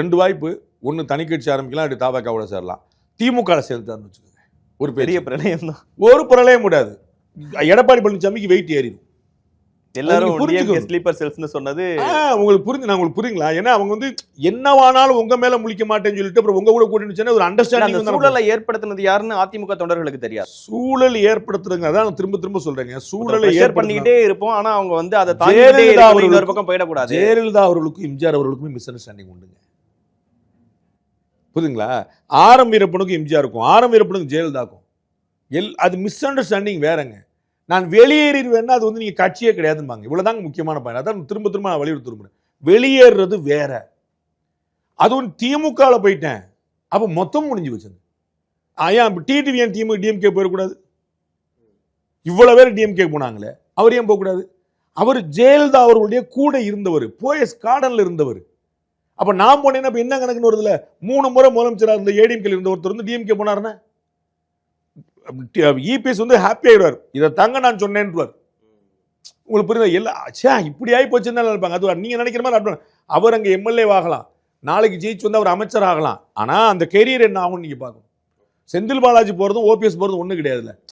ரெண்டு வாய்ப்பு. ஒன்று தனி கட்சி ஆரம்பிக்கலாம் அப்படி தாபாக்காவோட சேரலாம். திமுக சேர்ந்துட்டாருன்னு வச்சுக்கோங்க. ஒரு பெரிய பிரளயம் தான் ஒரு பிரளயம் முடியாது எடப்பாடி பழனிசாமிக்கு வெயிட் ஏறிடும். எல்லாரும். ஸ்லீப்பர் செல்ஸ்னு சொன்னது உங்களுக்கு புரிஞ்சு நான் உங்களுக்கு புரியுங்களா? ஏன்னா அவங்க வந்து என்னவானாலும் உங்க மேல முழிக்க மாட்டேன்னு சொல்லிட்டு அப்புறம் உங்க கூட கூட்டிட்டு ஒரு அண்டர்ஸ்டாண்டிங் சூழலை ஏற்படுத்தினது யாருன்னு அதிமுக தொண்டர்களுக்கு தெரியாது. சூழல் ஏற்படுத்துறதுங்க. அதான் திரும்ப திரும்ப சொல்றேங்க. சூழலை ஏற்படுத்திக்கிட்டே பண்ணிக்கிட்டே இருப்போம். ஆனா அவங்க வந்து அதை ஜெயலலிதா இன்னொரு பக்கம் போயிடக்கூடாது. ஜெயலலிதா அவர்களுக்கும் எம்ஜிஆர் அவர்களுக்குமே மிஸ் அண்டர்ஸ்டாண்டிங் உண்டுங்க. புரியுதுங்களா? ஆரம் வீரப்பனுக்கும் எம்ஜிஆருக்கும் ஆரம் வீரப்பனுக்கும் ஜெயலலிதாக்கும் எல் அது மிஸ் அண்டர்ஸ்டாண்டிங் வேறங்க. நான் வெளியேறிடுவேன்னா அது வந்து நீங்கள் கட்சியே கிடையாதும்பாங்க. இவ்வளோதாங்க முக்கியமான பயன் அதான் திரும்ப திரும்ப நான் வலியுறுத்தி விரும்புகிறேன் வெளியேறுறது வேற. அதுவும் திமுகவில் போயிட்டேன். அப்போ மொத்தம் முடிஞ்சு வச்சது ஏன் டிடிவி ஏன் திமுக டிஎம்கே போயிடக்கூடாது இவ்வளோ பேர் டிஎம்கே போனாங்களே. அவர் ஏன் போகக்கூடாது? அவர் ஜெயலலிதா அவர்களுடைய கூட இருந்தவர். போயஸ் கார்டனில் இருந்தவர். அப்ப நான் போனேன்னா அப்ப என்ன கணக்குன்னு வருதுல? மூணு முறை முதலமைச்சராக இருந்த ஏடிஎம்கே இருந்த ஒருத்தர் வந்து டிஎம்கே போனாருன்னா? இபிஎஸ் வந்து ஹாப்பி ஆயிடுவார். இதை தாங்க நான் சொன்னேன்ட்டுவார் உங்களுக்கு புரியுதா? எல்லா சே இப்படி ஆகி போச்சுன்னு நினைப்பாங்க? அது நீங்க நினைக்கிற மாதிரி அப்படி- அவர் அங்கே எம்எல்ஏ ஆகலாம் நாளைக்கு ஜெயிச்சு வந்து அவர் அமைச்சர் ஆகலாம். ஆனால் அந்த கெரியர் என்ன ஆகும்னு நீங்கள் பார்க்கணும். செந்தில் பாலாஜி போகிறதும் ஓபிஎஸ் போகிறதும் ஒன்றும் கிடையாதுல்ல.